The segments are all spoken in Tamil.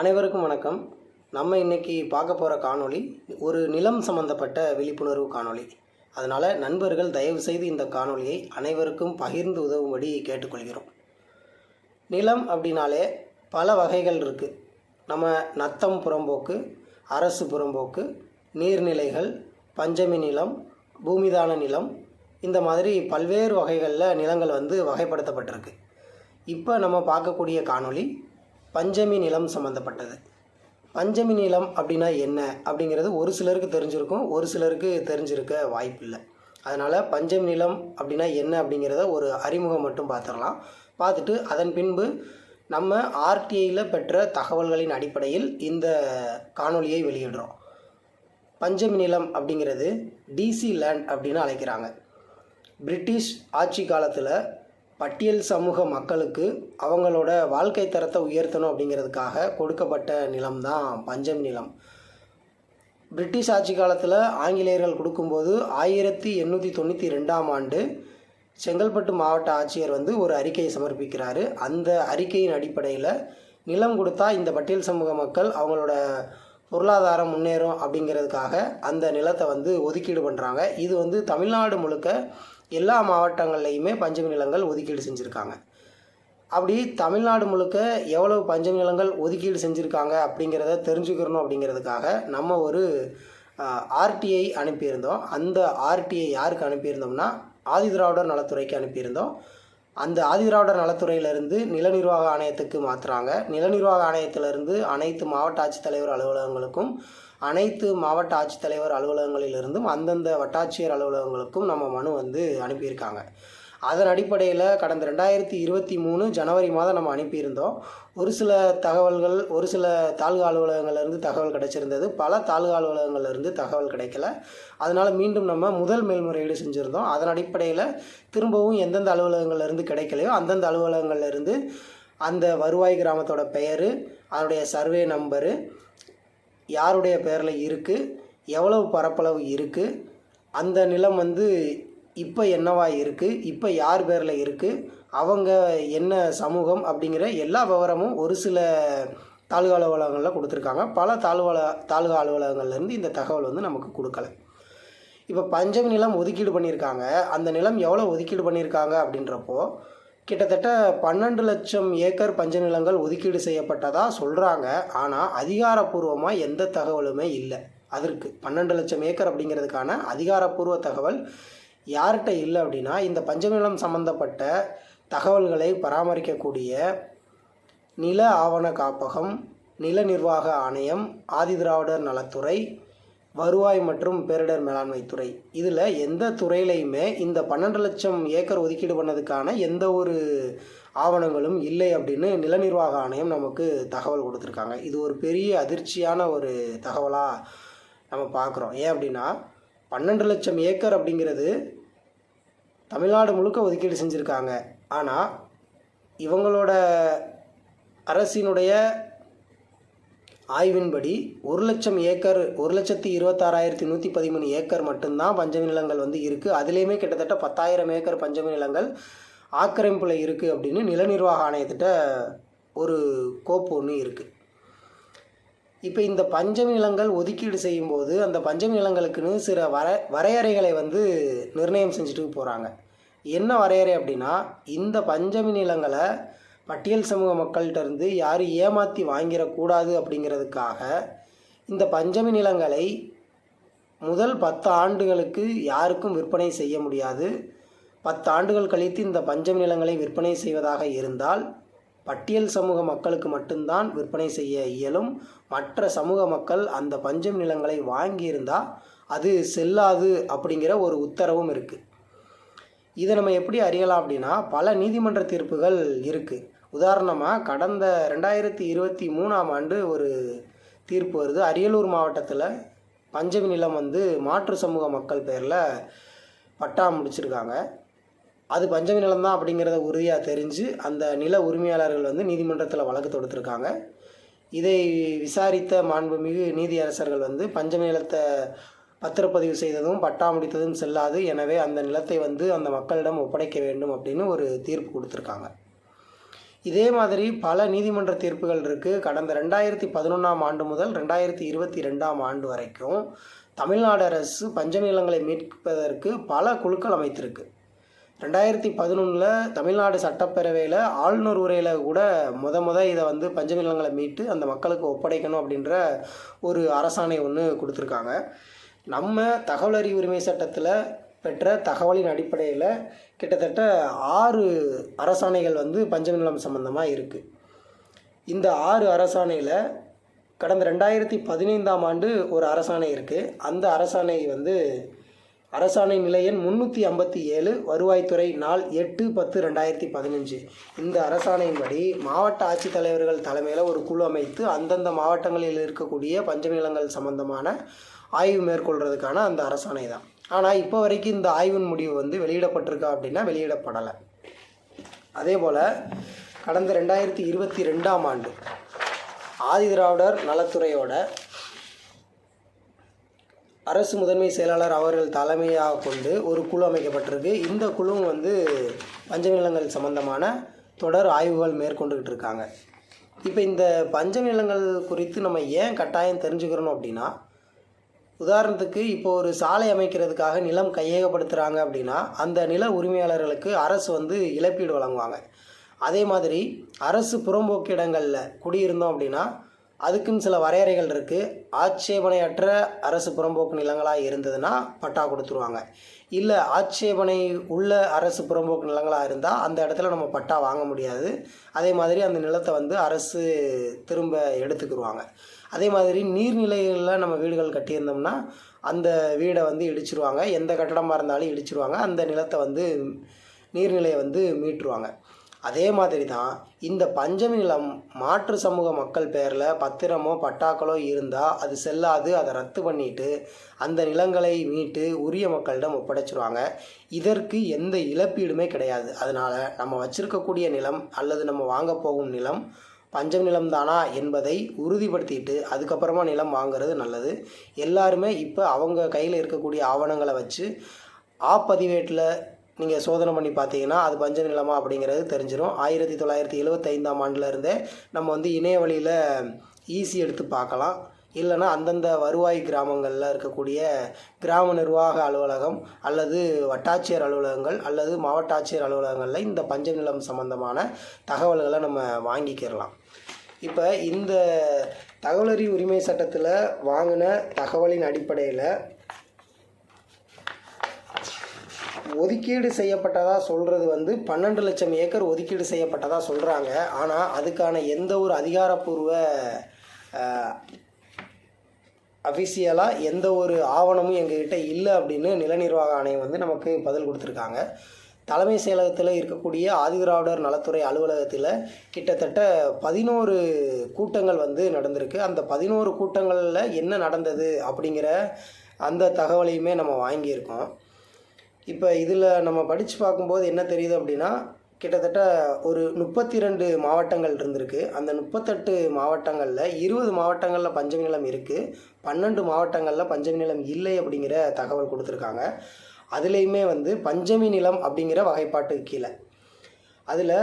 அனைவருக்கும் வணக்கம். நம்ம இன்றைக்கி பார்க்க போகிற காணொளி ஒரு நிலம் சம்பந்தப்பட்ட விழிப்புணர்வு காணொளி. அதனால் நண்பர்கள் தயவு செய்து இந்த காணொளியை அனைவருக்கும் பகிர்ந்து உதவும்படி கேட்டுக்கொள்கிறோம். நிலம் அப்படின்னாலே பல வகைகள் இருக்குது நம்ம நத்தம் புறம்போக்கு அரசு புறம்போக்கு நீர்நிலைகள் பஞ்சமி நிலம் பூமிதான நிலம் இந்த மாதிரி பல்வேறு வகைகளில் நிலங்கள் வந்து வகைப்படுத்தப்பட்டிருக்கு. இப்போ நம்ம பார்க்கக்கூடிய காணொளி பஞ்சமி நிலம் சம்மந்தப்பட்டது பஞ்சமி நிலம் அப்படின்னா என்ன? அப்படிங்கிறது ஒரு சிலருக்கு தெரிஞ்சிருக்கும் ஒரு சிலருக்கு தெரிஞ்சிருக்க வாய்ப்பில்லை. அதனால் பஞ்சமி நிலம் அப்படின்னா என்ன அப்படிங்கிறத ஒரு அறிமுகம் மட்டும் பார்த்துடலாம். பார்த்துட்டு அதன் பின்பு நம்ம ஆர்டிஐயில் பெற்ற தகவல்களின் அடிப்படையில் இந்த காணொலியை வெளியிடுறோம். பஞ்சமி நிலம் அப்படிங்கிறது டிசி லேண்ட் அப்படின்னு அழைக்கிறாங்க. பிரிட்டிஷ் ஆட்சி காலத்தில் பட்டியல் சமூக மக்களுக்கு அவங்களோட வாழ்க்கை தரத்தை உயர்த்தணும் அப்படிங்கிறதுக்காக கொடுக்கப்பட்ட நிலம் தான் பஞ்சம் நிலம். பிரிட்டிஷ் ஆட்சி காலத்தில் ஆங்கிலேயர்கள் கொடுக்கும்போது ஆயிரத்தி எண்ணூற்றி தொண்ணூற்றி ரெண்டாம் ஆண்டு செங்கல்பட்டு மாவட்ட ஆட்சியர் வந்து ஒரு அறிக்கையை சமர்ப்பிக்கிறாரு. அந்த அறிக்கையின் அடிப்படையில் நிலம் கொடுத்தா இந்த பட்டியல் சமூக மக்கள் அவங்களோட பொருளாதாரம் முன்னேறும் அப்படிங்கிறதுக்காக அந்த நிலத்தை வந்து ஒதுக்கீடு பண்ணுறாங்க இது வந்து தமிழ்நாடு முழுக்க எல்லா மாவட்டங்கள்லையுமே பஞ்சமி நிலங்கள் ஒதுக்கீடு செஞ்சுருக்காங்க. அப்படி தமிழ்நாடு முழுக்க எவ்வளவு பஞ்சமி நிலங்கள் ஒதுக்கீடு செஞ்சுருக்காங்க அப்படிங்கிறத தெரிஞ்சுக்கிறணும் அப்படிங்கிறதுக்காக நம்ம ஒரு ஆர்டிஐ அனுப்பியிருந்தோம். அந்த ஆர்டிஐ யாருக்கு அனுப்பியிருந்தோம்னா ஆதிதிராவிடர் நலத்துறைக்கு அனுப்பியிருந்தோம். அந்த ஆதிதிராவிடர் நலத்துறையிலிருந்து நில நிர்வாக ஆணையத்துக்கு மாற்றுறாங்க நில நிர்வாக ஆணையத்திலிருந்து அனைத்து மாவட்ட ஆட்சித்தலைவர் அலுவலகங்களுக்கும் அனைத்து மாவட்ட ஆட்சித்தலைவர் அலுவலகங்களிலிருந்தும் அந்தந்த வட்டாட்சியர் அலுவலகங்களுக்கும் நம்ம மனு வந்து அனுப்பியிருக்காங்க. அதன் அடிப்படையில் கடந்த ரெண்டாயிரத்தி இருபத்தி மூணு ஜனவரி மாதம் நம்ம அனுப்பியிருந்தோம். ஒரு சில தகவல்கள் ஒரு சில தாலுகா அலுவலகங்கள்லேருந்து தகவல் கிடைச்சிருந்தது. பல தாலுகா அலுவலகங்கள்லேருந்து தகவல் கிடைக்கல. அதனால் மீண்டும் நம்ம முதல் மேல்முறையீடு செஞ்சுருந்தோம். அதன் அடிப்படையில் திரும்பவும் எந்தெந்த அலுவலகங்கள்லேருந்து கிடைக்கலையோ அந்தந்த அலுவலகங்கள்லேருந்து அந்த வருவாய் கிராமத்தோட பெயர் அதனுடைய சர்வே நம்பரு யாருடைய பேரில் இருக்குது எவ்வளவு பரப்பளவு இருக்குது அந்த நிலம் வந்து இப்போ என்னவா இருக்குது இப்போ யார் பேரில் இருக்குது அவங்க என்ன சமூகம்? அப்படிங்கிற எல்லா விவரமும் ஒரு சில தாலுகா அலுவலகங்களில் கொடுத்துருக்காங்க. பல தாலுவல தாலுகா அலுவலகங்கள்லேருந்து இந்த தகவல் வந்து நமக்கு கொடுக்கல. இப்போ பஞ்சமி நிலம் ஒதுக்கீடு பண்ணியிருக்காங்க. அந்த நிலம் எவ்வளோ ஒதுக்கீடு பண்ணியிருக்காங்க அப்படின்றப்போ கிட்டத்தட்ட பன்னெண்டு லட்சம் ஏக்கர் பஞ்ச நிலங்கள் ஒதுக்கீடு செய்யப்பட்டதாக சொல்கிறாங்க ஆனால் அதிகாரப்பூர்வமாக எந்த தகவலுமே இல்லை. அதற்கு பன்னெண்டு லட்சம் ஏக்கர் அப்படிங்கிறதுக்கான அதிகாரப்பூர்வ தகவல் யார்கிட்ட இல்லை அப்படின்னா இந்த பஞ்சநிலம் சம்பந்தப்பட்ட தகவல்களை பராமரிக்கக்கூடிய நில ஆவண காப்பகம் நில நிர்வாக ஆணையம் ஆதிதிராவிடர் நலத்துறை வருவாய் மற்றும் பேரிடர் மேலாண்மை துறை. இதில் எந்த துறையிலையுமே இந்த பன்னெண்டு லட்சம் ஏக்கர் ஒதுக்கீடு பண்ணதுக்கான எந்த ஒரு ஆவணங்களும் இல்லை அப்படின்னு நில நிர்வாக ஆணையம் நமக்கு தகவல் கொடுத்துருக்காங்க. இது ஒரு பெரிய அதிர்ச்சியான ஒரு தகவலாக நம்ம பார்க்குறோம் ஏன் அப்படின்னா பன்னெண்டு லட்சம் ஏக்கர் அப்படிங்கிறது தமிழ்நாடு முழுக்க ஒதுக்கீடு செஞ்சுருக்காங்க. ஆனால் இவங்களோட அரசினுடைய ஆய்வின்படி ஒரு லட்சம் ஏக்கர் ஒரு லட்சத்தி இருபத்தாறாயிரத்தி நூற்றி பதிமூணு ஏக்கர் மட்டும்தான் பஞ்சமி நிலங்கள் வந்து இருக்குது அதுலேயுமே கிட்டத்தட்ட பத்தாயிரம் ஏக்கர் பஞ்சமி நிலங்கள் ஆக்கிரமிப்பில் இருக்குது அப்படின்னு நில நிர்வாக ஆணையத்திட்ட ஒரு கோப்பு ஒன்று இருக்குது இப்போ இந்த பஞ்சமி நிலங்கள் ஒதுக்கீடு செய்யும்போது அந்த பஞ்சமி நிலங்களுக்குன்னு சில வர வரையறைகளை வந்து நிர்ணயம் செஞ்சுட்டு போகிறாங்க என்ன வரையறை அப்படின்னா இந்த பஞ்சமி நிலங்களை பட்டியல் சமூக மக்கள்கிட்ட இருந்து யாரும் ஏமாற்றி வாங்கிடக்கூடாது அப்படிங்கிறதுக்காக இந்த பஞ்சமி நிலங்களை முதல் பத்து ஆண்டுகளுக்கு யாருக்கும் விற்பனை செய்ய முடியாது. பத்து ஆண்டுகள் கழித்து இந்த பஞ்சமி நிலங்களை விற்பனை செய்வதாக இருந்தால் பட்டியல் சமூக மக்களுக்கு மட்டும்தான் விற்பனை செய்ய இயலும். மற்ற சமூக மக்கள் அந்த பஞ்சம் நிலங்களை வாங்கியிருந்தால் அது செல்லாது அப்படிங்கிற ஒரு உத்தரவும் இருக்குது இதை நம்ம எப்படி அறியலாம் அப்படின்னா பல நீதிமன்ற தீர்ப்புகள் இருக்குது உதாரணமாக கடந்த ரெண்டாயிரத்தி இருபத்தி மூணாம் ஆண்டு ஒரு தீர்ப்பு வருது. அரியலூர் மாவட்டத்தில் பஞ்சமி நிலம் வந்து மாற்று சமூக மக்கள் பேரில் பட்டா முடிச்சிருக்காங்க. அது பஞ்சமி நிலம் தான் அப்படிங்கிறத உறுதியாக தெரிஞ்சு அந்த நில உரிமையாளர்கள் வந்து நீதிமன்றத்தில் வழக்கு தொடுத்துருக்காங்க. இதை விசாரித்த மாண்புமிகு நீதியரசர்கள் வந்து பஞ்சமி நிலத்தை பத்திரப்பதிவு செய்ததும் பட்டா முடித்ததும் செல்லாது. எனவே அந்த நிலத்தை வந்து அந்த மக்களிடம் ஒப்படைக்க வேண்டும் அப்படின்னு ஒரு தீர்ப்பு கொடுத்துருக்காங்க. இதே மாதிரி பல நீதிமன்ற தீர்ப்புகள் இருக்குது கடந்த ரெண்டாயிரத்தி பதினொன்றாம் ஆண்டு முதல் ரெண்டாயிரத்தி இருபத்தி ரெண்டாம் ஆண்டு வரைக்கும் தமிழ்நாடு அரசு பஞ்ச நிலங்களை மீட்பதற்கு பல குழுக்கள் அமைத்திருக்கு. ரெண்டாயிரத்தி பதினொன்றில் தமிழ்நாடு சட்டப்பேரவையில் ஆளுநர் உரையில் கூட முத முத இதை வந்து பஞ்ச நிலங்களை மீட்டு அந்த மக்களுக்கு ஒப்படைக்கணும் அப்படின்ற ஒரு அரசாணை ஒன்று கொடுத்துருக்காங்க. நம்ம தகவல் அறிவு உரிமை சட்டத்தில் பெற்ற தகவலின் அடிப்படையில் கிட்டத்தட்ட ஆறு அரசாணைகள் வந்து பஞ்சநிலம் சம்மந்தமாக இருக்குது இந்த ஆறு அரசாணையில் கடந்த ரெண்டாயிரத்தி பதினைந்தாம் ஆண்டு ஒரு அரசாணை இருக்குது அந்த அரசாணை வந்து அரசாணை நிலையன் முந்நூற்றி ஐம்பத்தி ஏழு வருவாய்த்துறை நாள் எட்டு பத்து ரெண்டாயிரத்தி பதினஞ்சு. இந்த அரசாணையின்படி மாவட்ட ஆட்சித்தலைவர்கள் தலைமையில் ஒரு குழு அமைத்து அந்தந்த மாவட்டங்களில் இருக்கக்கூடிய பஞ்சநிலங்கள் சம்பந்தமான ஆய்வு மேற்கொள்கிறதுக்கான அந்த அரசாணை தான் ஆனால் இப்போ வரைக்கும் இந்த ஆய்வின் முடிவு வந்து வெளியிடப்பட்டிருக்கா அப்படின்னா வெளியிடப்படலை. அதே போல் கடந்த ரெண்டாயிரத்தி இருபத்தி ரெண்டாம் ஆண்டு ஆதிதிராவிடர் நலத்துறையோட அரசு முதன்மை செயலாளர் அவர்கள் தலைமையாக கொண்டு ஒரு குழு அமைக்கப்பட்டிருக்கு. இந்த குழுவும் வந்து பஞ்ச நிலங்கள் சம்பந்தமான தொடர் ஆய்வுகள் மேற்கொண்டுக்கிட்டு இருக்காங்க. இப்போ இந்த பஞ்ச நிலங்கள் குறித்து நம்ம ஏன் கட்டாயம் தெரிஞ்சுக்கிறோம் அப்படின்னா உதாரணத்துக்கு இப்போ ஒரு சாலை அமைக்கிறதுக்காக நிலம் கையகப்படுத்துகிறாங்க அப்படின்னா அந்த நில உரிமையாளர்களுக்கு அரசு வந்து இழப்பீடு வழங்குவாங்க. அதே மாதிரி அரசு புறம்போக்கு இடங்களில் குடியிருந்தோம் அப்படின்னா அதுக்குன்னு சில வரையறைகள் இருக்குது ஆட்சேபனையற்ற அரசு புறம்போக்கு நிலங்களாக இருந்ததுன்னா பட்டா கொடுத்துருவாங்க. இல்லை ஆட்சேபனை உள்ள அரசு புறம்போக்கு நிலங்களாக இருந்தால் அந்த இடத்துல நம்ம பட்டா வாங்க முடியாது. அதே மாதிரி அந்த நிலத்தை வந்து அரசு திரும்ப எடுத்துக்கிடுவாங்க அதே மாதிரி நீர்நிலைகளில் நம்ம வீடுகள் கட்டியிருந்தோம்னா அந்த வீடை வந்து இடிச்சிருவாங்க. எந்த கட்டடமாக இருந்தாலும் இடிச்சிருவாங்க. அந்த நிலத்தை வந்து நீர்நிலையை வந்து மீட்டுருவாங்க. அதே மாதிரி தான் இந்த பஞ்சமி நிலம் மாற்று சமூக மக்கள் பேரில் பத்திரமோ பட்டாக்களோ இருந்தால் அது செல்லாது அதை ரத்து பண்ணிட்டு அந்த நிலங்களை மீட்டு உரிய மக்களிடம் ஒப்படைச்சிருவாங்க. இதற்கு எந்த இழப்பீடுமே கிடையாது. அதனால் நம்ம வச்சுருக்கக்கூடிய நிலம் அல்லது நம்ம வாங்க போகும் நிலம் பஞ்சம் நிலம் தானா என்பதை உறுதிப்படுத்திட்டு அதுக்கப்புறமா நிலம் வாங்குறது நல்லது. எல்லாருமே இப்போ அவங்க கையில் இருக்கக்கூடிய ஆவணங்களை வச்சு ஆப்பதிவேட்டில் நீங்கள் சோதனை பண்ணி பார்த்தீங்கன்னா அது பஞ்ச நிலமா அப்படிங்கிறது தெரிஞ்சிடும் ஆயிரத்தி தொள்ளாயிரத்தி எழுபத்தைந்தாம் ஆண்டுலேருந்தே நம்ம வந்து இணைய வழியில் ஈஸி எடுத்து பார்க்கலாம். இல்லைன்னா அந்தந்த வருவாய் கிராமங்களில் இருக்கக்கூடிய கிராம நிர்வாக அலுவலகம் அல்லது வட்டாட்சியர் அலுவலகங்கள் அல்லது மாவட்ட ஆட்சியர் அலுவலகங்களில் இந்த பஞ்ச நிலம் சம்பந்தமான தகவல்களை நம்ம வாங்கிக்கிறலாம். இப்போ இந்த தகவலறிவு உரிமை சட்டத்தில் வாங்கின தகவலின் அடிப்படையில் ஒதுக்கீடு செய்யப்பட்டதாக சொல்கிறது வந்து பன்னெண்டு லட்சம் ஏக்கர் ஒதுக்கீடு செய்யப்பட்டதாக சொல்கிறாங்க ஆனால் அதுக்கான எந்த ஒரு அதிகாரப்பூர்வ அஃபிஷியலாக எந்த ஒரு ஆவணமும் எங்ககிட்ட இல்லை அப்படின்னு நில நிர்வாக ஆணையம் வந்து நமக்கு பதில் கொடுத்துருக்காங்க. தலைமை செயலகத்தில் இருக்கக்கூடிய ஆதிதிராவிடர் நலத்துறை அலுவலகத்தில் கிட்டத்தட்ட பதினோரு கூட்டங்கள் வந்து நடந்திருக்கு. அந்த பதினோரு கூட்டங்களில் என்ன நடந்தது அப்படிங்கிற அந்த தகவலையுமே நம்ம வாங்கியிருக்கோம். இப்போ இதில் நம்ம படித்து பார்க்கும்போது என்ன தெரியுது அப்படின்னா கிட்டத்தட்ட ஒரு முப்பத்தி ரெண்டு மாவட்டங்கள் இருந்திருக்கு. அந்த முப்பத்தெட்டு மாவட்டங்களில் இருபது மாவட்டங்களில் பஞ்சமி நிலம் இருக்குது பன்னெண்டு மாவட்டங்களில் பஞ்சமி நிலம் இல்லை அப்படிங்கிற தகவல் கொடுத்துருக்காங்க. அதுலேயுமே வந்து பஞ்சமி நிலம் அப்படிங்கிற வகைப்பாட்டுக்கு கீழே. அதில்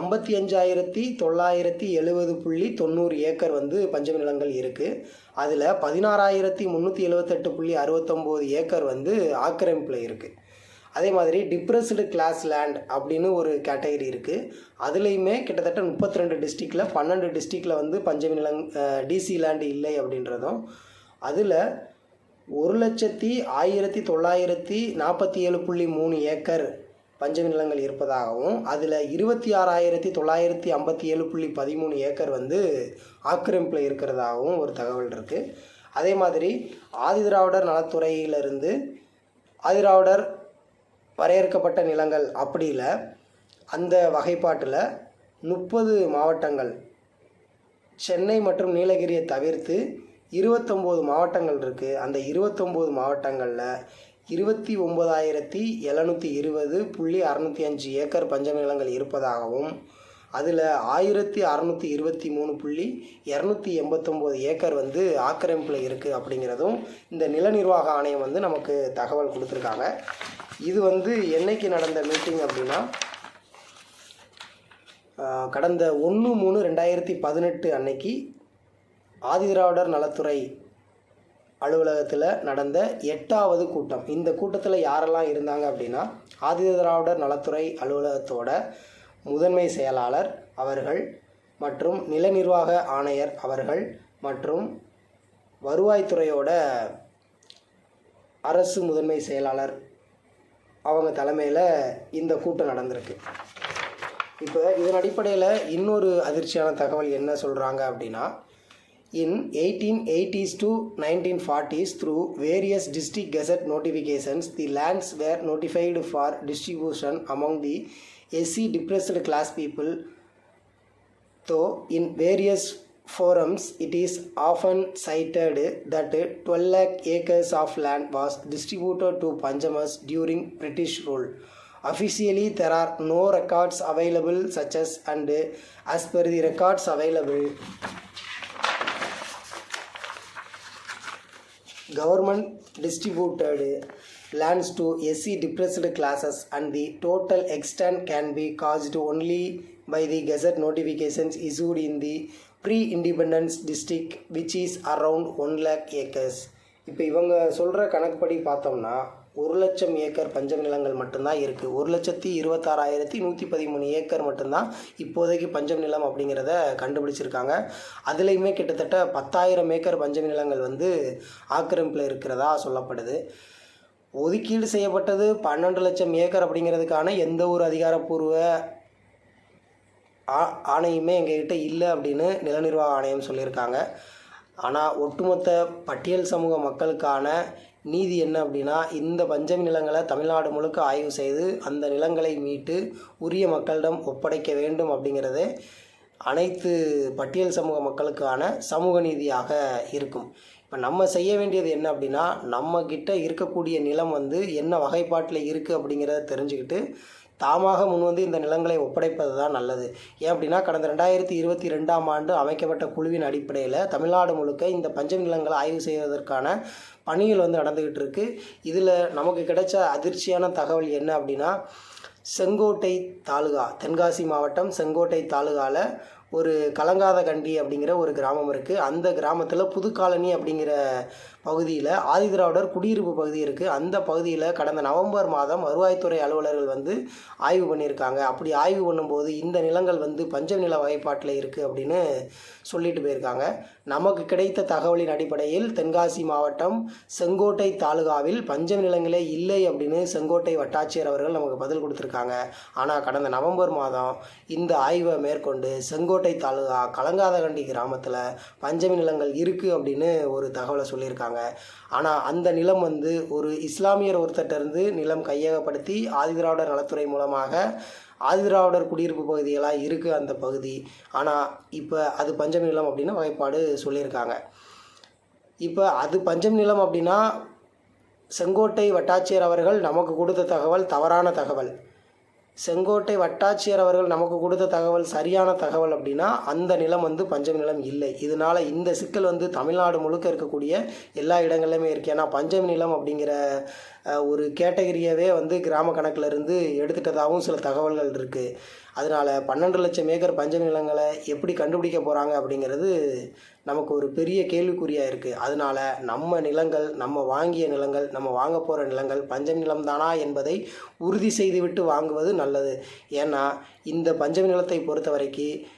ஐம்பத்தி அஞ்சாயிரத்தி தொள்ளாயிரத்தி எழுபது புள்ளி தொண்ணூறு ஏக்கர் வந்து பஞ்சமி நிலங்கள் இருக்குது அதில் பதினாறாயிரத்தி முந்நூற்றி எழுபத்தெட்டு புள்ளி அறுபத்தொம்போது ஏக்கர் வந்து ஆக்கிரமிப்பில் இருக்குது அதே மாதிரி டிப்ரெஸ்டு கிளாஸ் லேண்ட் அப்படின்னு ஒரு கேட்டகரி இருக்குது அதுலேயுமே கிட்டத்தட்ட முப்பத்தி ரெண்டு டிஸ்ட்ரிக்டில் பன்னெண்டு டிஸ்ட்ரிக்டில் வந்து பஞ்சமி நிலம் டிசி லேண்டு இல்லை அப்படின்றதும். அதில் ஒரு லட்சத்தி ஆயிரத்தி தொள்ளாயிரத்தி நாற்பத்தி ஏழு புள்ளி மூணு ஏக்கர் பஞ்சமி நிலங்கள் இருப்பதாகவும் அதில் இருபத்தி ஆறாயிரத்தி தொள்ளாயிரத்தி ஐம்பத்தி ஏழு புள்ளி பதிமூணு ஏக்கர் வந்து ஆக்கிரமிப்பில் இருக்கிறதாகவும் ஒரு தகவல் இருக்குது அதே மாதிரி ஆதிதிராவிடர் நலத்துறையிலிருந்து ஆதிதிராவிடர் வரையறுக்கப்பட்ட நிலங்கள் அப்படியில் அந்த வகைப்பாட்டில் முப்பது மாவட்டங்கள் சென்னை மற்றும் நீலகிரியை தவிர்த்து இருபத்தொம்போது மாவட்டங்கள் இருக்குது அந்த இருபத்தொம்போது மாவட்டங்களில் இருபத்தி ஒம்பதாயிரத்தி எழுநூற்றி இருபது புள்ளி அறநூற்றி அஞ்சு ஏக்கர் பஞ்சமி நிலங்கள் இருப்பதாகவும் அதில் ஆயிரத்தி அறநூற்றி இருபத்தி மூணு புள்ளி இரநூத்தி எண்பத்தொம்போது ஏக்கர் வந்து ஆக்கிரமிப்பில் இருக்குது அப்படிங்கிறதும் இந்த நில நிர்வாக ஆணையம் வந்து நமக்கு தகவல் கொடுத்துருக்காங்க. இது வந்து என்னைக்கு நடந்த மீட்டிங் அப்படின்னா கடந்த ஒன்று மூணு ரெண்டாயிரத்தி பதினெட்டு அன்னைக்கு ஆதிதிராவிடர் நலத்துறை அலுவலகத்தில் நடந்த எட்டாவது கூட்டம். இந்த கூட்டத்தில் யாரெல்லாம் இருந்தாங்க அப்படின்னா ஆதிதிராவிடர் நலத்துறை அலுவலகத்தோட முதன்மை செயலாளர் அவர்கள் மற்றும் நில நிர்வாக ஆணையர் அவர்கள் மற்றும் வருவாய்த்துறையோட அரசு முதன்மை செயலாளர் அவங்க தலைமையில் இந்த கூட்டம் நடந்திருக்கு. இப்போ இதன் அடிப்படையில் இன்னொரு அதிர்ச்சியான தகவல் என்ன சொல்கிறாங்க அப்படின்னா in eighteen eighties to nineteen forties through various district gazette notifications the lands were notified for distribution among the SC depressed class people though in various forums it is often cited that 12 lakh acres of land was distributed to Panjamas during British rule. Officially, there are no records available such as and as per the records available, government distributed lands to SC depressed classes and the total extent can be caused only by the gazette notifications issued in the pre-independence district which is around 1 lakh acres. இப்போ இவங்க சொல்கிற கணக்குப்படி பார்த்தோம்னா ஒரு லட்சம் ஏக்கர் பஞ்சம் நிலங்கள் மட்டும்தான் இருக்குது ஒரு லட்சத்தி இருபத்தாறாயிரத்தி நூற்றி பதிமூணு ஏக்கர் மட்டும்தான் இப்போதைக்கு பஞ்சம் நிலம் அப்படிங்கிறத கண்டுபிடிச்சிருக்காங்க. அதுலேயுமே கிட்டத்தட்ட பத்தாயிரம் ஏக்கர் பஞ்சம் நிலங்கள் வந்து ஆக்கிரமிப்பில் இருக்கிறதா சொல்லப்படுது. ஒதுக்கீடு செய்யப்பட்டது பன்னெண்டு லட்சம் ஏக்கர் அப்படிங்கிறதுக்கான எந்த ஒரு அதிகாரப்பூர்வ ஆ ஆணையுமே எங்ககிட்ட இல்லை அப்படின்னு நிலநிர்வாக ஆணையம் சொல்லியிருக்காங்க. ஆனால் ஒட்டுமொத்த பட்டியல் சமூக மக்களுக்கான நீதி என்ன அப்படின்னா இந்த பஞ்சமி நிலங்களை தமிழ்நாடு முழுக்க ஆய்வு செய்து அந்த நிலங்களை மீட்டு உரிய மக்களிடம் ஒப்படைக்க வேண்டும் அப்படிங்கிறதே அனைத்து பட்டியல் சமூக மக்களுக்கான சமூக நீதியாக இருக்கும். இப்போ நம்ம செய்ய வேண்டியது என்ன அப்படின்னா நம்மக்கிட்ட இருக்கக்கூடிய நிலம் வந்து என்ன வகைப்பாட்டில் இருக்குது அப்படிங்கிறத தெரிஞ்சுக்கிட்டு தாமாக முன்வந்து இந்த நிலங்களை ஒப்படைப்பது தான் நல்லது. ஏன் அப்படின்னா கடந்த ரெண்டாயிரத்தி இருபத்தி ரெண்டாம் ஆண்டு அமைக்கப்பட்ட குழுவின் அடிப்படையில் தமிழ்நாடு முழுக்க இந்த பஞ்சம் நிலங்களை ஆய்வு செய்வதற்கான பணிகள் வந்து நடந்துக்கிட்டு இருக்கு. இதில் நமக்கு கிடைச்ச அதிர்ச்சியான தகவல் என்ன அப்படின்னா செங்கோட்டை தாலுகா தென்காசி மாவட்டம் செங்கோட்டை தாலுகாவில் ஒரு கலங்காத கண்டி அப்படிங்கிற ஒரு கிராமம் இருக்குது அந்த கிராமத்தில் புது காலனி அப்படிங்கிற பகுதியில் ஆதிதிராவிடர் குடியிருப்பு பகுதி இருக்குது அந்த பகுதியில் கடந்த நவம்பர் மாதம் வருவாய்த்துறை அலுவலர்கள் வந்து ஆய்வு பண்ணியிருக்காங்க. அப்படி ஆய்வு பண்ணும்போது இந்த நிலங்கள் வந்து பஞ்சம் நில வகைப்பாட்டில் இருக்குது அப்படின்னு சொல்லிட்டு போயிருக்காங்க. நமக்கு கிடைத்த தகவலின் அடிப்படையில் தென்காசி மாவட்டம் செங்கோட்டை தாலுகாவில் பஞ்சம் நிலங்களே இல்லை அப்படின்னு செங்கோட்டை வட்டாட்சியர் அவர்கள் நமக்கு பதில் கொடுத்துருக்காங்க. ஆனால் கடந்த நவம்பர் மாதம் இந்த ஆய்வை மேற்கொண்டு செங்கோட்டை தாலுகா கலங்காதகண்டி கிராமத்தில் பஞ்சமி நிலங்கள் இருக்குது அப்படின்னு ஒரு தகவலை சொல்லியிருக்காங்க. ஆனால் அந்த நிலம் வந்து ஒரு இஸ்லாமியர் ஒருத்தட்டிருந்து நிலம் கையகப்படுத்தி ஆதிதிராவிடர் நலத்துறை மூலமாக ஆதிதிராவிடர் குடியிருப்பு பகுதிகளாக இருக்குது அந்த பகுதி. ஆனால் இப்போ அது பஞ்சம் நிலம் அப்படின்னு வகைப்பாடு சொல்லியிருக்காங்க. இப்போ அது பஞ்சம் நிலம் அப்படின்னா செங்கோட்டை வட்டாட்சியர் அவர்கள் நமக்கு கொடுத்த தகவல் தவறான தகவல். செங்கோட்டை வட்டாட்சியர் அவர்கள் நமக்கு கொடுத்த தகவல் சரியான தகவல் அப்படின்னா அந்த நிலம் வந்து பஞ்சமி நிலம் இல்லை. இதனால் இந்த சிக்கல் வந்து தமிழ்நாடு முழுக்க இருக்கக்கூடிய எல்லா இடங்கள்லையுமே இருக்குது ஏன்னா பஞ்சமி நிலம் அப்படிங்கிற ஒரு கேட்டகரியவே வந்து கிராம கணக்கிலிருந்து எடுத்துட்டதாகவும் சில தகவல்கள் இருக்குது அதனால் பன்னெண்டு லட்சம் ஏக்கர் பஞ்சமி நிலங்களை எப்படி கண்டுபிடிக்க போகிறாங்க அப்படிங்கிறது நமக்கு ஒரு பெரிய கேள்விக்குறியாக இருக்குது அதனால் நம்ம நிலங்கள் நம்ம வாங்கிய நிலங்கள் நம்ம வாங்க போகிற நிலங்கள் பஞ்சமி நிலம் தானா என்பதை உறுதி செய்துவிட்டு வாங்குவது நல்லது. ஏன்னா இந்த பஞ்சமி நிலத்தை பொறுத்த வரைக்கும்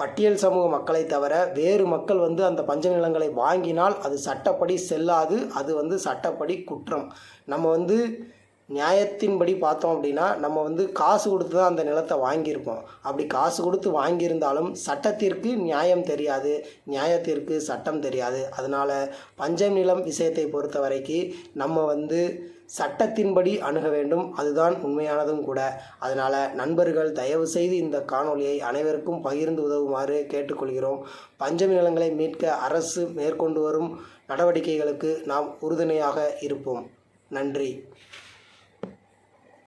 பட்டியல் சமூக மக்களை தவிர வேறு மக்கள் வந்து அந்த பஞ்ச நிலங்களை வாங்கினால் அது சட்டப்படி செல்லாது அது வந்து சட்டப்படி குற்றம். நம்ம வந்து நியாயத்தின்படி பார்த்தோம் அப்படின்னா நம்ம வந்து காசு கொடுத்து தான் அந்த நிலத்தை வாங்கியிருப்போம். அப்படி காசு கொடுத்து வாங்கியிருந்தாலும் சட்டத்திற்கு நியாயம் தெரியாது நியாயத்திற்கு சட்டம் தெரியாது. அதனால் பஞ்சம் நிலம் விஷயத்தை பொறுத்த வரைக்கும் நம்ம வந்து சட்டத்தின்படி அணுக வேண்டும். அதுதான் உண்மையானதும் கூட. அதனால் நண்பர்கள் தயவு செய்து இந்த காணொளியை அனைவருக்கும் பகிர்ந்து உதவுமாறு கேட்டுக்கொள்கிறோம். பஞ்சமி நிலங்களை மீட்க அரசு மேற்கொண்டு வரும் நடவடிக்கைகளுக்கு நாம் உறுதுணையாக இருப்போம். நன்றி.